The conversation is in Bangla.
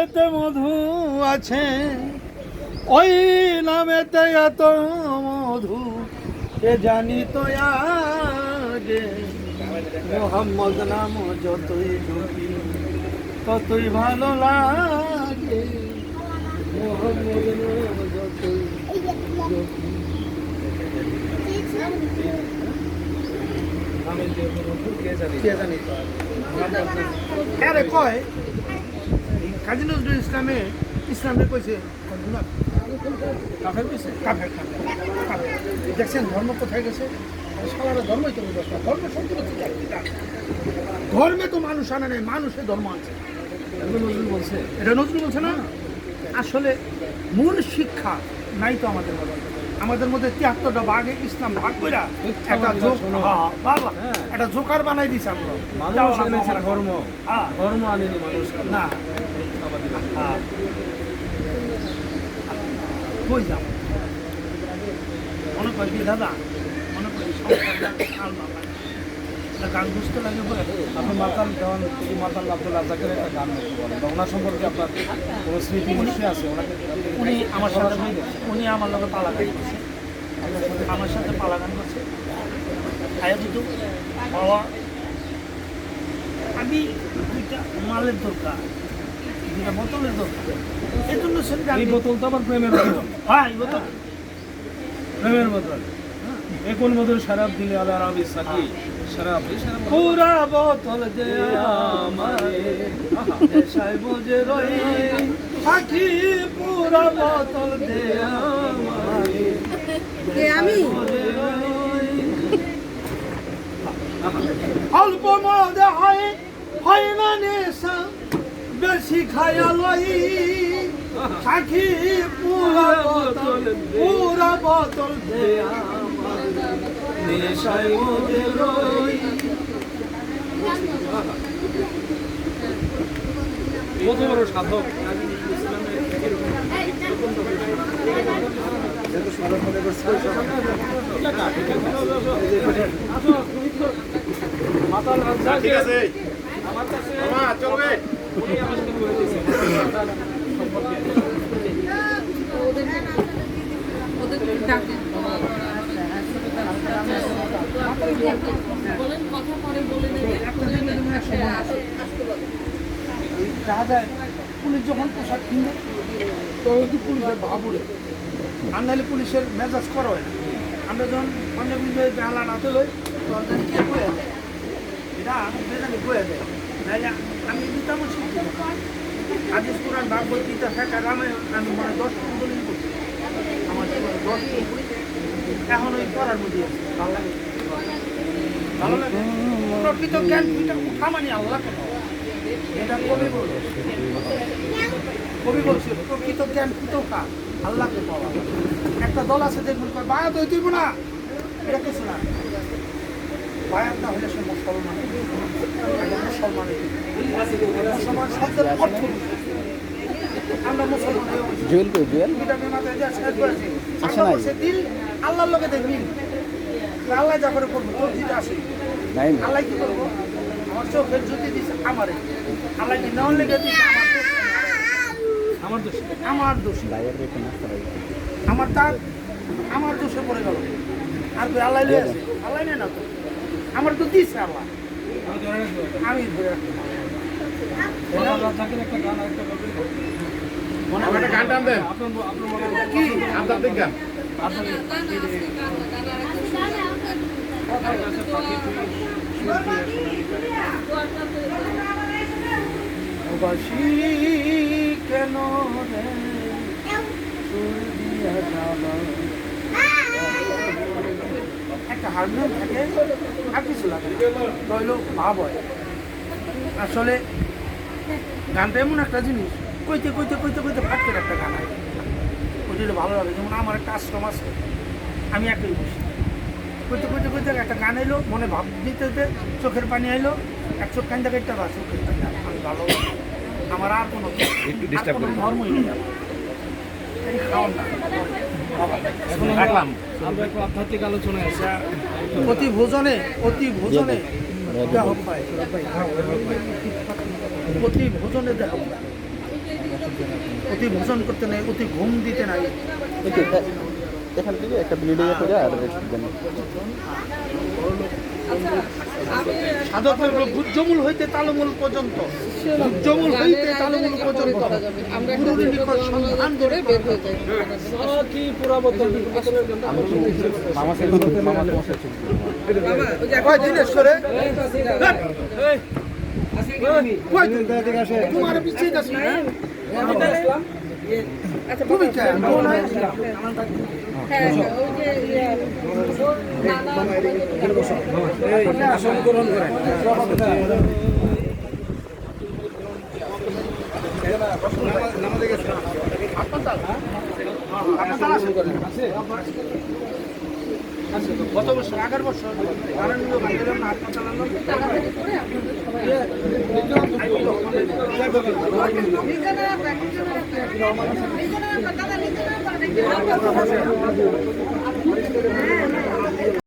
এতে মধু আছে, ওই নামেতে এত মধু, কে জানি তো আগে? মোহাম্মদ নাম যতই ঢুকি ততই ভালো লাগে। মোহাম্মদ নাম যতই ঢুকি। আরে কয়? কাজী নজরুল ইসলামে ইসলামে কইছে কাফের কইছে? কাফের। দেখছেন ধর্ম কোথায় গেছে? সবার ধর্মই তো ধর্ম সত্য ধর্মে তো মানুষ আনে নেই মানুষের ধর্ম বলছে। এটা নজরুল বলছে না? আসলে মূল শিক্ষা নাই তো আমাদের মধ্যে। আমাদের মধ্যে তিয়াত্তরটা ভাগে ইসলাম ভাগ কইরা একটা হ্যাঁ, বাবা একটা জোকার বানাই দিছে আমরা। ধর্ম। হ্যাঁ। ধর্ম আনেনি মানুষ। না। হ্যাঁ। কই যাও? মনে করি দাদা? মনে করি গান বুঝতে লাগে বলে। আপনি মাতাল দেওয়ান এই মাতাল আব্দুল রাজাকের একটা গান বলেন। বা ওনার সম্পর্কে আপনার কোনো স্মৃতি নিশ্চয়ই আছে? ওনাকে উনি আমার সাথে উনি আমার লগে পালা গান করছে। আমার সাথে পালা গান করছে। আয়া দুটো বাবা আমি দুইটা মালের দরকার দুইটা বোতলের দরকার। এই জন্য সে গান এই বোতল তো আবার প্রেমের বোতল। হ্যাঁ এই বোতল। প্রেমের বোতল। এ কোন বোতল? শরাব দিলে আবার আমি সাকি শরাব পুরা বোতল দে আমারে নেশায় বুঝে রই পাখি পুরা বোতল দে আমি। অল্প মদে হয় হয় না নেশা বেশি খায়া লই। সাখি পুরা বোতল পুরা বোতল দে আমারে নেশায় বুঝে রই। কত বড় সাধক? ঠিক আছে আমার যখন পোশাক কিনবে তখন কি পুলিশের ভাবুরে আর নাহলে পুলিশের মেজাজ করা হয় না। আমরা যখন অনেক বেলা নাতে লই তখন কে বয়ে দেয়। এটা বেজানি বয়ে দেয়। নাহলে আমি দিতাম শিখছি আদিস কোরআন, ভাগবত গীতা ফেকা রামায়ণ, আমি মনে দশ পনেরো করছি আমার জীবনে দশ এখন ওই পড়ার মধ্যে ভালো লাগে। ভালো লাগে। প্রকৃত জ্ঞান দুইটা উঠা মানে আল্লাহকে পাওয়া। এটা কবি বলল কবি বলছে প্রকৃত জ্ঞান কুতকা আল্লাহকে পাওয়া একটা দল আছে দেখবেন কয় বায়াত হই না। এটা কিছু না। বায়াত না হলে সে মুসলমান মুসলমান মুসলমান শব্দের অর্থ? আমরা মুসলমান জুয়েল কই। আসে নাই? দিল আল্লাহর লোকে দেখবি আল্লাহ যা করে করব তোর দিতে আসে। আল্লাহ কি করব? আমার চোখের জ্যোতি দিছে আমারে। আল্লাহ কি নেওয়ার লেগে দিছে আমার। আমার দোষ আমার দোষ আমার তার আমার দোষে পড়ে গেল। আর তুই আল্লাহ আছে? আল্লাহ নেই না তো? আমার তো দিচ্ছে আল্লাহ। আমি ধরে রাখতে কি? আপনার গান? বাসি। কেন একটা হারমোনিয়াম থাকে, আর কিছু লাগে না। রইল ভাব হয়। আসলে গানটা এমন একটা জিনিস, কইতে কইতে কইতে কইতে ফাটকে একটা গান হয়। ওইটা ভালো লাগে। যেমন আমার একটা আশ্রম আছে, আমি একই বসি। কইতে কইতে কইতে একটা গান এলো, মনে ভাব দিতে চোখের পানি এলো, এক চোখ কান্দা কাটতে বা চোখের পানি। আমি ভালো আমার আর কোনো ধর্মই নেই আমার। এই না। রাখলাম। আমরা একটু আধ্যাত্মিক আলোচনায় আছি। অতি ভোজনে অতি ভোজনে দেহ পায়। অতি ভোজনে দেহ অতি ভোজন করতে নাই অতি ঘুম দিতে নাই। এখান থেকে একটা ব্লিডিং করে আর আচ্ছা সাধকের গুজ্জমূল হইতে তালমূল পর্যন্ত গুজ্জমূল হইতে তালমূল পর্যন্ত পরে করা যাবে। আমরা একটা গুরুর নিকট সন্ধান করে করে বের হয়ে যাই কি পুরা বদল আমি মামা মামা তোমার সাথে ছবি তুলবো। বাবা ওই যে কয় দিনেশ করে? তোমার পিছিয়ে যাচ্ছি আচ্ছা চাই কোন? হয়? হ্যাঁ হ্যাঁ, ওই যে ইয়ে, আসন গ্রহণ করেন গত বছর আগের বছর আনন্দ নিজেরা